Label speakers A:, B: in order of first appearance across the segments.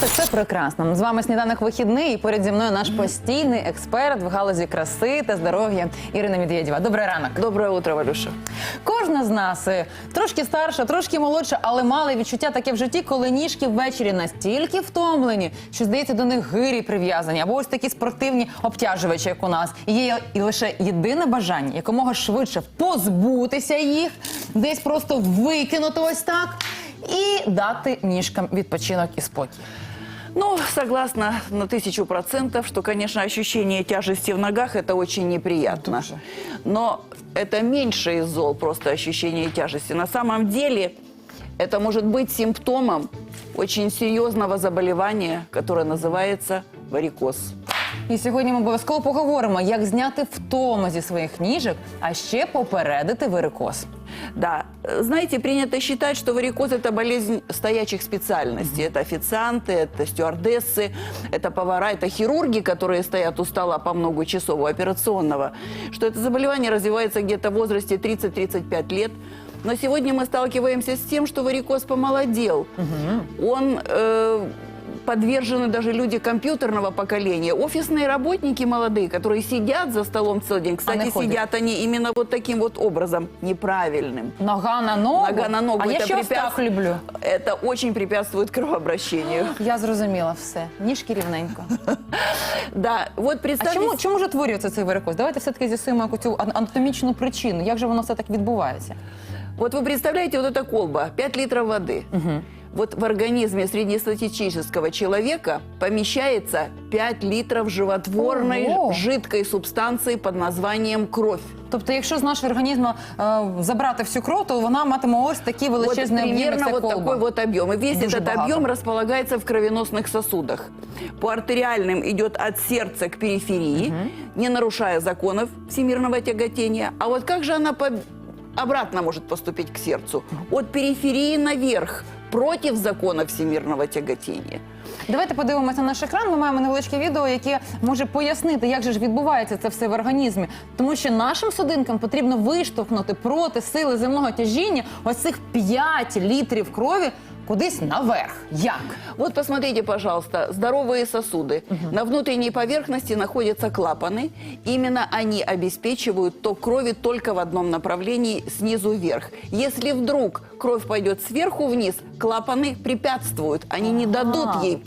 A: Ранок це прекрасно. З вами сніданок вихідний. І поряд зі мною наш постійний експерт в галузі краси та здоров'я Ірина Медведєва. Добрий ранок.
B: Доброе утро, Валюша.
A: Кожна з нас е, трошки старша, трошки молодша, але мали відчуття таке в житті, коли ніжки ввечері настільки втомлені, що здається до них гирі прив'язані, або ось такі спортивні обтяжувачі, як у нас. І є і лише єдине бажання якомога швидше позбутися їх, десь просто викинути ось так і дати ніжкам відпочинок і спокій.
B: Ну, согласна на тысячу процентов, что, конечно, ощущение тяжести в ногах – это очень неприятно. Но это меньше из зол, просто ощущение тяжести. На самом деле это может быть симптомом очень серьезного заболевания, которое называется варикоз.
A: І сьогодні ми обов'язково поговоримо, як зняти втому зі своїх ніжок, а ще попередити варикоз.
B: Да, э, знаете, принято считать, что варикоз – это болезнь стоячих специальностей. Это официанты, это стюардессы, это повара, это хирурги, которые стоят у стола по много часов у операционного. Что это заболевание развивается где-то в возрасте 30-35 лет. Но сегодня мы сталкиваемся с тем, что варикоз помолодел. Он э, подвержены даже люди компьютерного поколения. Офисные работники молодые, которые сидят за столом целый день. Кстати,
A: ходят.
B: сидят они именно вот таким вот образом, неправильным.
A: Нога на ногу.
B: Нога на ногу.
A: А я
B: это
A: ще ось
B: препятств-
A: так люблю.
B: Это очень препятствует кровообращению.
A: Я зрозуміла все. Ніжки рівненько.
B: Да, вот
A: А
B: представьте...
A: чому, чому ж утворюється цей варикоз? Давайте все-таки з'ясуємо яку цю ан- анатомічну причину. Як же воно все так відбувається?
B: Вот вы представляете, вот эта колба, 5 литров воды. Вот в организме среднестатистического человека помещается 5 литров животворной
A: Ого!
B: жидкой субстанции под названием кровь.
A: Тобто, якщо з нашого організму е, забрати всю кров, то вона матиме ось такі
B: Вот
A: величезні об'єми, як
B: примерно
A: ця
B: вот
A: колба.
B: такой вот объем. И весь
A: Дуже
B: этот
A: багато.
B: объем располагается в кровеносных сосудах. По артериальным идет от сердца к периферии, не нарушая законов всемирного тяготения. А вот как же она по- обратно может поступить к сердцу? От периферии наверх, против закона всемирного тяготіння.
A: Давайте подивимося на наш екран. Ми маємо невеличке відео, яке може пояснити, як же ж відбувається це все в організмі. Тому що нашим судинкам потрібно виштовхнути проти сили земного тяжіння ось цих 5 літрів крові кудись наверх. Як?
B: Вот посмотрите, пожалуйста, здоровые сосуды. На внутренней поверхности находятся клапаны. Именно они обеспечивают ток крови только в одном направлении, снизу вверх. Если вдруг кровь пойдет сверху вниз, клапаны препятствуют, они не дадут ей.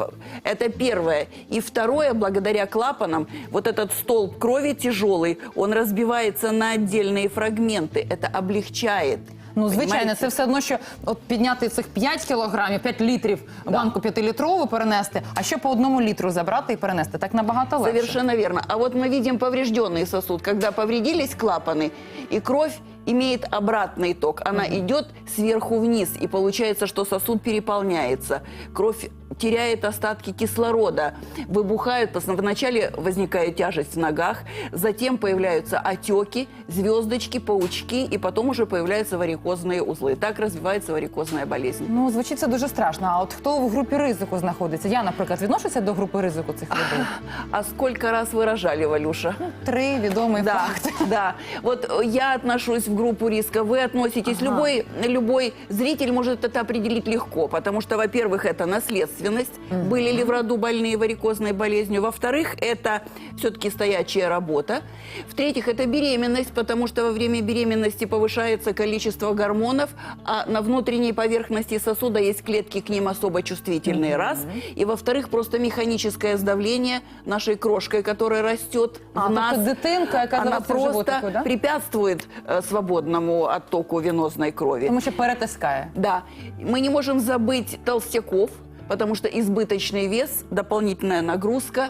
B: Это первое. И второе, благодаря клапанам, вот этот столб крови тяжелый, он разбивается на отдельные фрагменты. Это облегчает.
A: Ну, звичайно,
B: Понимаете?
A: це все одно, що от підняти цих 5 кілограмів, 5 літрів банку 5-літрову перенести, а ще по одному літру забрати і перенести. Так набагато легше.
B: Совершенно верно. А вот мы видим поврежденный сосуд, когда повредились клапаны, и кровь имеет обратный ток. Она идет сверху вниз, и получается, что сосуд переполняется. Кровь теряет остатки кислорода, выбухают, пос- вначале возникает тяжесть в ногах, затем появляются отеки, звездочки, паучки, и потом уже появляются варикозные узлы. Так развивается варикозная болезнь.
A: Ну, звучить це дуже страшно. А от хто в групі ризику знаходиться? Я, наприклад, відношуся до групи ризику цих людей.
B: А сколько раз вы рожали, Валюша?
A: Три відомий
B: Да,
A: факт.
B: да. Вот э, я отношусь в группу риска, вы относитесь.
A: Ага.
B: Любой, любой зритель может это определить легко, потому что, во-первых, это наследственность. Были ли в роду больные варикозной болезнью? Во-вторых, это все-таки стоячая работа. В-третьих, это беременность, потому что во время беременности повышается количество гормонов, а на внутренней поверхности сосуда есть клетки к ним особо чувствительные, раз. И, во-вторых, просто механическое сдавление нашей крошкой, которая растет
A: А,
B: в нас.
A: дитинка, яка
B: Она просто
A: животику, да?
B: препятствует э, свободному оттоку венозной крови.
A: Тому що перетискає.
B: Да, мы не можем забыть толстяков, потому что избыточный вес, дополнительная нагрузка,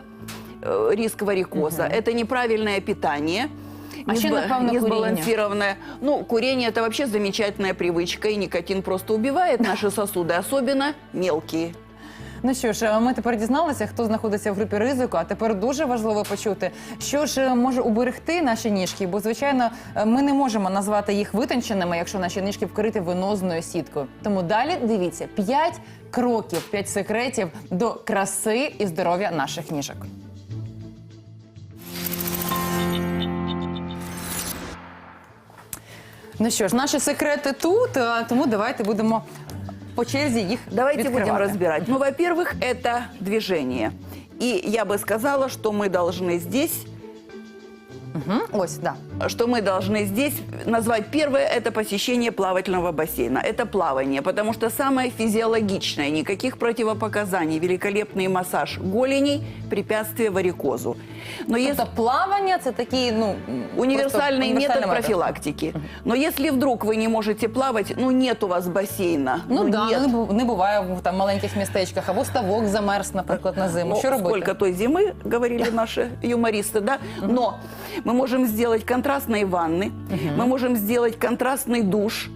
B: э, риск варикоза. Это неправильное питание.
A: А ще, напевно, куріння.
B: несбалансированное. Ну, курение это вообще замечательная привычка, и никотин просто убивает наши сосуды, особенно мелкие.
A: Ну що ж, ми тепер дізналися, хто знаходиться в групі ризику. А тепер дуже важливо почути, що ж може уберегти наші ніжки, бо звичайно ми не можемо назвати їх витонченими, якщо наші ніжки вкриті венозною сіткою. Тому далі дивіться 5 кроків, 5 секретів до краси і здоров'я наших ніжок. Ну що ж, наші секрети тут, тому давайте будемо по черзі їх
B: Давайте будем
A: відкривати.
B: разбирать. Ну, во-первых, это движение. И я бы сказала, что мы должны здесь
A: Мгм, Ось, да.
B: что мы должны здесь назвать первое – это посещение плавательного бассейна. Это плавание, потому что самое физиологичное, никаких противопоказаний, великолепный массаж голеней, препятствие варикозу. Но если
A: Тобто плавання це такий, ну
B: универсальный
A: просто
B: метод
A: універсальний
B: профилактики. Но если вдруг вы не можете плавать, ну нет у вас бассейна,
A: Ну, да,
B: нет.
A: ну, не бу- не буває в там маленьких містечках, або ставок замерз, наприклад, на зиму.
B: Ну,
A: Що робити?
B: Сколько той зимы, говорили наши юмористы, да? Но мы можем сделать контрастные ванны, мы можем сделать контрастный душ.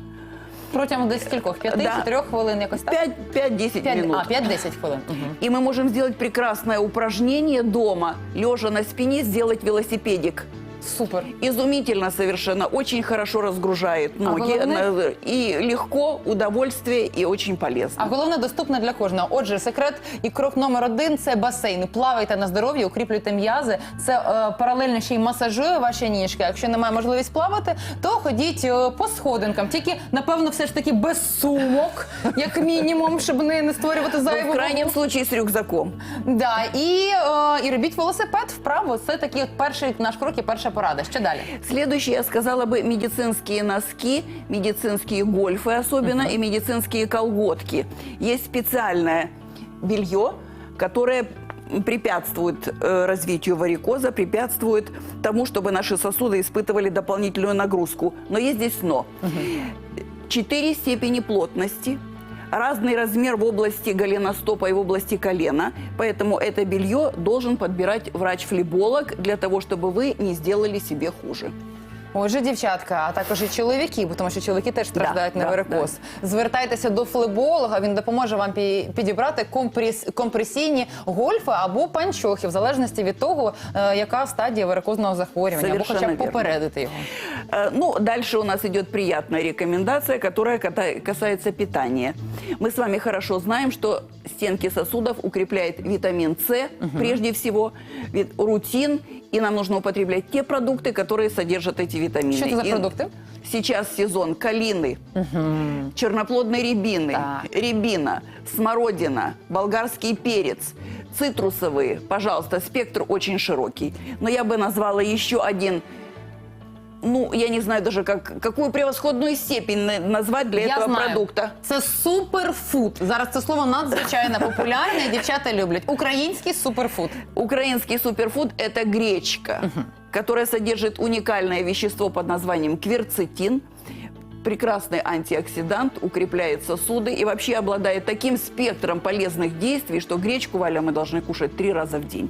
A: Протягом десь кількох, п'яти
B: Да.
A: чи трьох хвилин якось так?
B: 5-10
A: П'ять-
B: минут.
A: А, 5-10 хвилин. Мгм.
B: И мы можем сделать прекрасное упражнение дома, лежа на спине, сделать велосипедик.
A: Супер.
B: Изумительно совершенно, очень хорошо разгружает
A: А
B: ноги.
A: головне-
B: И легко, удовольствие и очень полезно.
A: А головне доступне для кожного. Отже, секрет і крок номер один це басейн. Плавайте на здоров'я, укріплюйте м'язи. Це е, паралельно ще й масажує ваші ніжки. Якщо немає можливість плавати, то ходіть е, по сходинкам. Тільки напевно, все ж таки без сумок, як мінімум, щоб не, не створювати
B: Ну,
A: зайву
B: в крайнем случае с рюкзаком.
A: Да, і, е, і робіть велосипед вправо. Це такий от перший наш крок і перша порада. Що далі?
B: Следующее, я сказала бы, медицинские носки, медицинские гольфы особенно и медицинские колготки. Есть специальное белье, которое препятствует э, развитию варикоза, препятствует тому, чтобы наши сосуды испытывали дополнительную нагрузку. Но есть здесь но. Четыре степени плотности, разный размер в области голеностопа и в области колена. Поэтому это белье должен подбирать врач-флеболог для того, чтобы вы не сделали себе хуже.
A: Отже, дівчатка, а також і чоловіки, бо тому що чоловіки теж страждають
B: Да,
A: на
B: да,
A: варикоз. Звертайтеся до флеболога, він допоможе вам пі- підібрати компрес- компресійні гольфи або панчохи, в залежності від того, е, яка стадія варикозного захворювання, або
B: Совершенно
A: хоча б
B: вірно.
A: попередити його.
B: Э, Ну, дальше у нас идет приятная рекомендация, которая ката- касается питания. Мы с вами хорошо знаем, что стенки сосудов укрепляет витамин С, прежде всего, вит- рутин, и нам нужно употреблять те продукты, которые содержат эти витамины.
A: Что это за продукты?
B: Сейчас сезон калины, черноплодной рябины,
A: Так.
B: рябина, смородина, болгарский перец, цитрусовые. Пожалуйста, спектр очень широкий. Но я бы назвала еще один ну, я не знаю даже, как, какую превосходную степень на- назвать для
A: Я
B: этого
A: знаю.
B: продукта.
A: Це суперфуд. Зараз це слово надзвичайно популярне, і дівчата люблять. Український суперфуд.
B: Украинский суперфуд – это гречка, которая содержит уникальное вещество под названием кверцетин. Прекрасный антиоксидант, укрепляет сосуды и вообще обладает таким спектром полезных действий, что гречку, Валя, мы должны кушать три раза в день.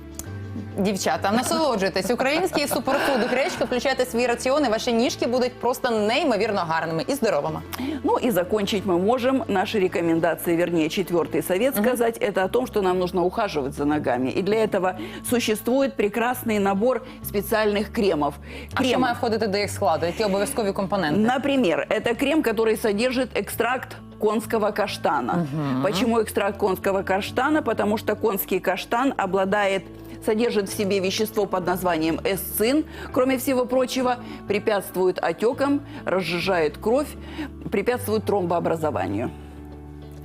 A: Дівчата, насолоджуйтесь. Український суперфуд гречка, включайте свій раціон, і ваші ніжки будуть просто неймовірно гарними і здоровими.
B: Ну и закончить мы можем наши рекомендации, вернее, четвертый совет сказать, это о том, что нам нужно ухаживать за ногами. И для этого существует прекрасный набор специальных кремов.
A: А що має входити до їх складу? Які обов'язкові компоненти?
B: Например, это крем, который содержит экстракт конского каштана. Почему экстракт конского каштана? Потому что конский каштан обладает содержит в себе вещество под названием эсцин, кроме всего прочего, препятствует отекам, разжижает кровь, препятствует тромбообразованию.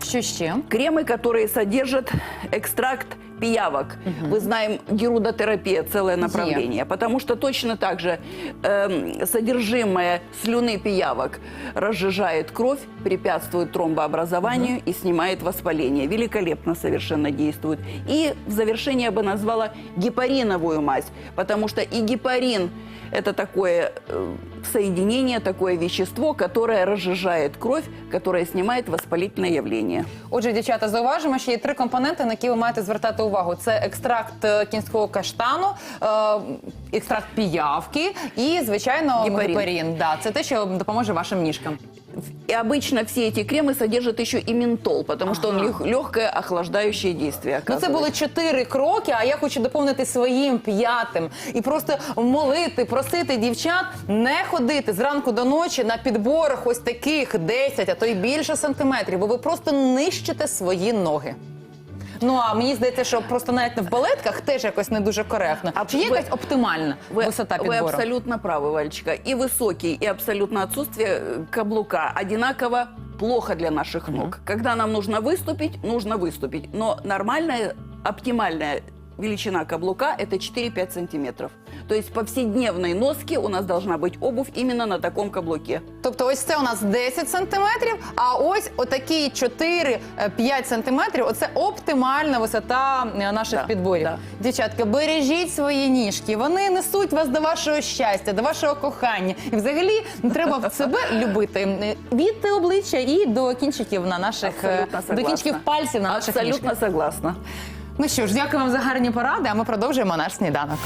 A: Що ще?
B: Кремы, которые содержат экстракт пиявок. Мы знаем герудотерапия, целое направление. Потому что точно так же эм, содержимое слюны пиявок разжижает кровь, препятствует тромбообразованию и снимает воспаление. Великолепно совершенно действует. И в завершение я бы назвала гепариновую мазь. Потому что и гепарин это такое э, соединение, такое вещество, которое разжижает кровь, которое снимает воспалительное явление.
A: Отже, дівчата, зауважимо, що є три компоненти, на які ви маєте звертати увагу: це екстракт е, кінського каштану, е, екстракт піявки і, звичайно,
B: Гепарин.
A: гепарин. Да, це те, що допоможе вашим ніжкам.
B: И обычно все эти кремы содержат еще и ментол, потому что он легкое охлаждающее действие
A: Ну,
B: оказывает.
A: це були чотири кроки, а я хочу доповнити своїм п'ятим і просто молити, просити дівчат не ходити зранку до ночі на підборах ось таких 10, а то й більше сантиметрів, бо ви просто нищите свої ноги. Ну а мені здається, що просто навіть в балетках теж якось не дуже коректно.
B: А
A: Чи є
B: ви-
A: якась оптимальна
B: Вы,
A: висота
B: вы
A: підбору?
B: абсолютно правы, Вальчика. И высокий, и абсолютно отсутствие э, каблука одинаково плохо для наших ног. Когда нам нужно выступить, нужно выступить. Но нормальная, оптимальная величина каблука – это 4-5 сантиметров. То есть в повседневной носке у нас должна быть обувь именно на таком каблуке.
A: Тобто, ось це у нас 10 сантиметрів, а ось отакі 4-5 сантиметрів. Оце оптимальна висота е, наших
B: Да,
A: підборів.
B: да.
A: Дівчатка, бережіть свої ніжки. Вони несуть вас до вашого щастя, до вашого кохання. І взагалі треба себе любити е, від обличчя і до кінчиків на наших е,
B: Абсолютно
A: до
B: согласна.
A: кінчиків пальців на наших ніжках.
B: Абсолютно согласна.
A: Ну що ж, дякую вам за гарні поради. А ми продовжуємо наш сніданок.